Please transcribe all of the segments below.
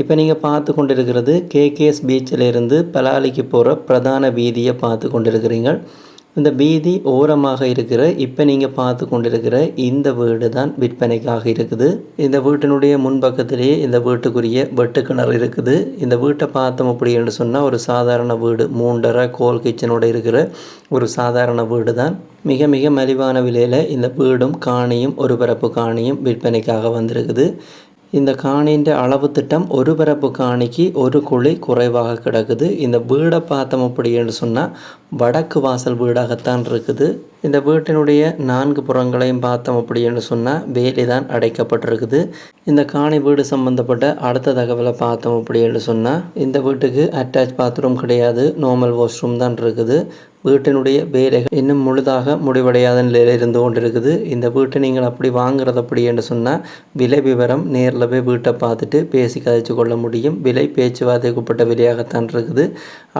இப்போ நீங்கள் பார்த்து கொண்டிருக்கிறது கேகேஎஸ் பீச்சில் இருந்து பலாலிக்கு போகிற பிரதான வீதியை பார்த்து கொண்டிருக்கிறீங்க. இந்த வீதி ஓரமாக இருக்கிற இப்போ நீங்கள் பார்த்து கொண்டிருக்கிற இந்த வீடு தான் விற்பனைக்காக இருக்குது. இந்த வீட்டினுடைய முன்பக்கத்திலேயே இந்த வீட்டுக்குரிய வெட்டுக்கிணறு இருக்குது. இந்த வீட்டை பார்த்தோம் அப்படின்னு சொன்னால் ஒரு சாதாரண வீடு மூன்றரை கோல் கிச்சனோட இருக்கிற ஒரு சாதாரண வீடு தான் மிக மிக மலிவான விலையில் இந்த வீடும் காணியும் ஒரு பரப்பு காணியும் விற்பனைக்காக வந்திருக்குது. இந்த காணின்ற அளவு திட்டம் ஒரு பரப்பு காணிக்கு ஒரு குழி குறைவாக கிடக்குது. இந்த வீடை பார்த்தோம் அப்படின்னு சொன்னால் வடக்கு வாசல் வீடாகத்தான் இருக்குது. இந்த வீட்டினுடைய நான்கு புறங்களையும் பார்த்தோம் அப்படின்னு சொன்னால் வேலி தான் அடைக்கப்பட்டிருக்குது. இந்த காணி வீடு சம்மந்தப்பட்ட அடுத்த தகவலை பார்த்தோம் அப்படின்னு சொன்னால் இந்த வீட்டுக்கு அட்டாச் பாத்ரூம் கிடையாது நார்மல் வாஷ்ரூம் தான் இருக்குது. வீட்டினுடைய வேலைகள் இன்னும் முழுதாக முடிவடையாத நிலையில் இருந்து கொண்டிருக்குது. இந்த வீட்டை நீங்கள் அப்படி வாங்குறது அப்படி என்று சொன்னால் விலை விவரம் நேரில் போய் வீட்டை பார்த்துட்டு பேசி கதைச்சு கொள்ள முடியும். விலை பேச்சுவார்த்தைக்குட்பட்ட விலையாகத்தான் இருக்குது.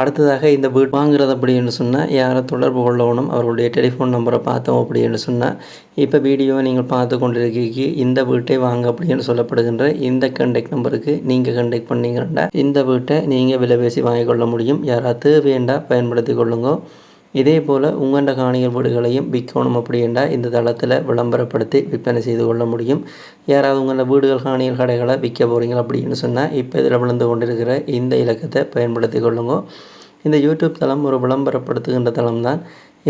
அடுத்ததாக இந்த வீடு வாங்குறது அப்படின்னு சொன்னால் யாரை தொடர்பு கொள்ளணும் அவர்களுடைய டெலிஃபோன் நம்பரை பார்த்தோம் அப்படின்னு சொன்னால் இப்போ வீடியோவை நீங்கள் பார்த்து கொண்டிருக்கீங்க. இந்த வீட்டை வாங்க அப்படின்னு சொல்லப்படுகின்ற இந்த கண்டெக்ட் நம்பருக்கு நீங்கள் கண்டெக்ட் பண்ணீங்கன்னா இந்த வீட்டை நீங்கள் விலை பேசி வாங்கிக்கொள்ள முடியும். யாராவது வேண்டாம் பயன்படுத்தி கொள்ளுங்க. இதே போல் உங்கண்ட காணிகள் வீடுகளையும் விற்கணும் அப்படின்னா இந்த தளத்தில் விளம்பரப்படுத்தி விற்பனை செய்து கொள்ள முடியும். யாராவது உங்களோட வீடுகள் காணிகள் கடைகளை விற்க போகிறீங்க அப்படின்னு சொன்னால் இப்போ இதில் விழுந்து கொண்டிருக்கிற இந்த இலக்கத்தை பயன்படுத்தி கொள்ளுங்க. இந்த யூடியூப் தளம் ஒரு விளம்பரப்படுத்துகின்ற தளம் தான்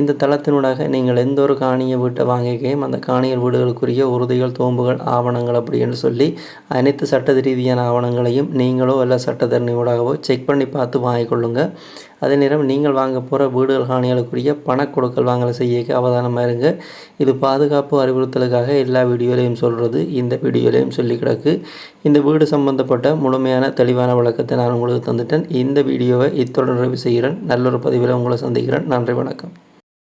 இந்த தளத்தினூடாக நீங்கள் எந்த ஒரு காணியை வீட்டை வாங்கிக்கையும் அந்த காணிகள் வீடுகளுக்குரிய உறுதிகள் தோம்புகள் ஆவணங்கள் அப்படின்னு சொல்லி அனைத்து சட்ட ரீதியான ஆவணங்களையும் நீங்களோ அல்ல சட்டத்தரணியூடாகவோ செக் பண்ணி பார்த்து வாங்கிக்கொள்ளுங்க அதே நேரம் நீங்கள் வாங்க போகிற வீடுகள் காணிகளுக்குரிய பண கொடுக்கல் வாங்கலை செய்ய அவதானமாக இருங்க. இது பாதுகாப்பு அறிவுறுத்தலுக்காக எல்லா வீடியோலையும் சொல்கிறது இந்த வீடியோலையும் சொல்லி கிடக்கு. இந்த வீடு சம்பந்தப்பட்ட முழுமையான தெளிவான விளக்கத்தை நான் உங்களுக்கு தந்துட்டேன். இந்த வீடியோவை இத்துடன் நிறைவு செய்கிறேன். நல்லொரு பதிவில் உங்களை சந்திக்கிறேன். நன்றி வணக்கம்.